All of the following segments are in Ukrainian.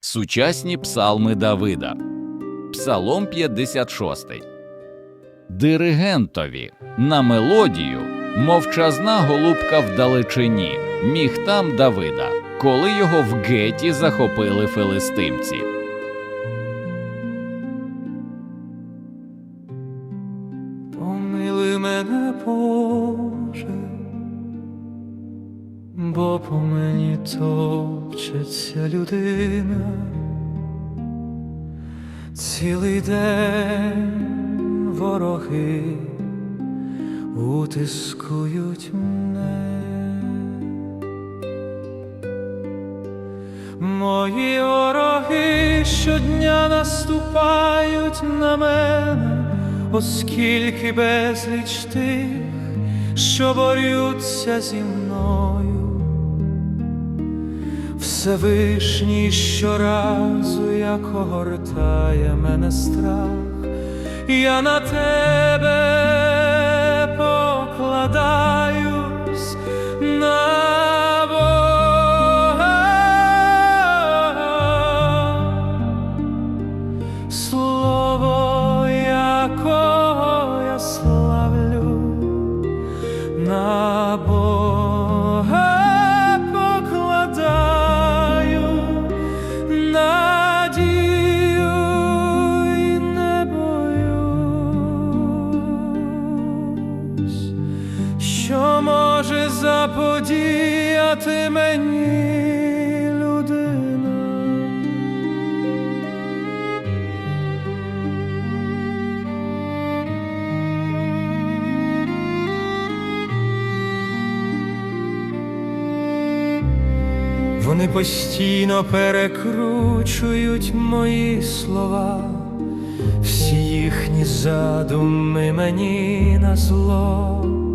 Сучасні псалми Давида. Псалом 56. Диригентові на мелодію мовчазна голубка вдалечині міг там Давида, коли його в геті захопили филистимці. Помили мене, Боже, бо по мені топчеться людина, цілий день вороги утискують мене. Мої вороги щодня наступають на мене, оскільки безліч тих, що борються зі мною. Всевишній щоразу, як огортає мене страх, я на тебе покладаюсь на може заподіяти мені людина. Вони постійно перекручують мої слова, всі їхні задуми мені на зло.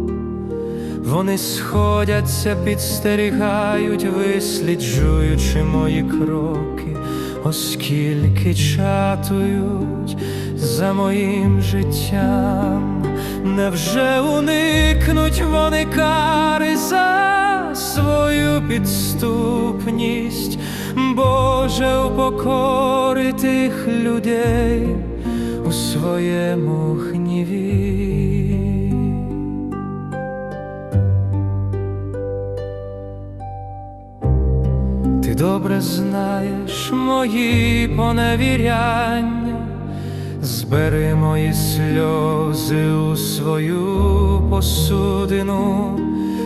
Вони сходяться, підстерігають, висліджуючи мої кроки, оскільки чатують за моїм життям. Невже уникнуть вони кари за свою підступність, Боже, упокори тих людей у своєму гніві. Добре знаєш мої поневіряння, збери мої сльози у свою посудину,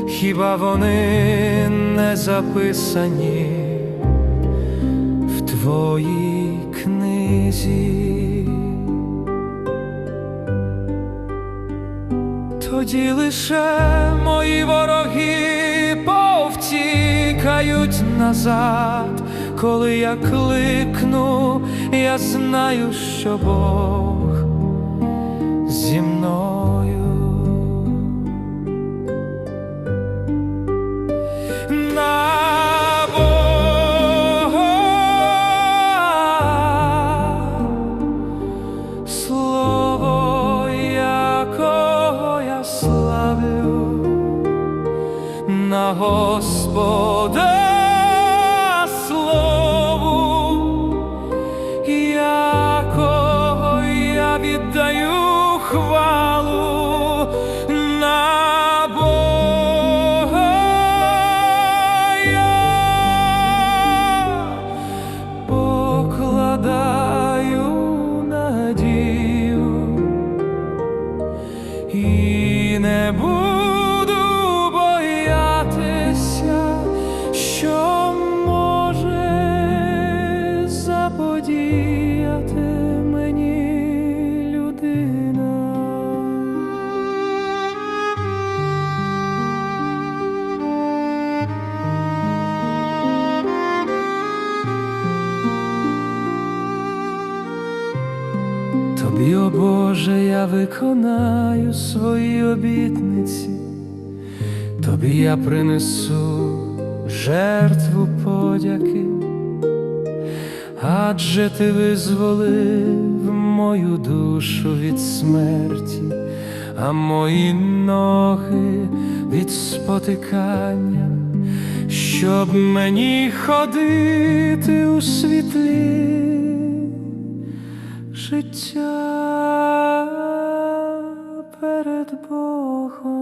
хіба вони не записані в твоїй книзі? Тоді лише мої вороги назад, коли я кликну, я знаю, що Бог зі мною. На Бога Слово, на Господа Тобі, о Боже, я виконаю свої обітниці, тобі я принесу жертву подяки, адже ти визволив мою душу від смерті, а мої ноги від спотикання. щоб мені ходити у світлі життя перед Богом.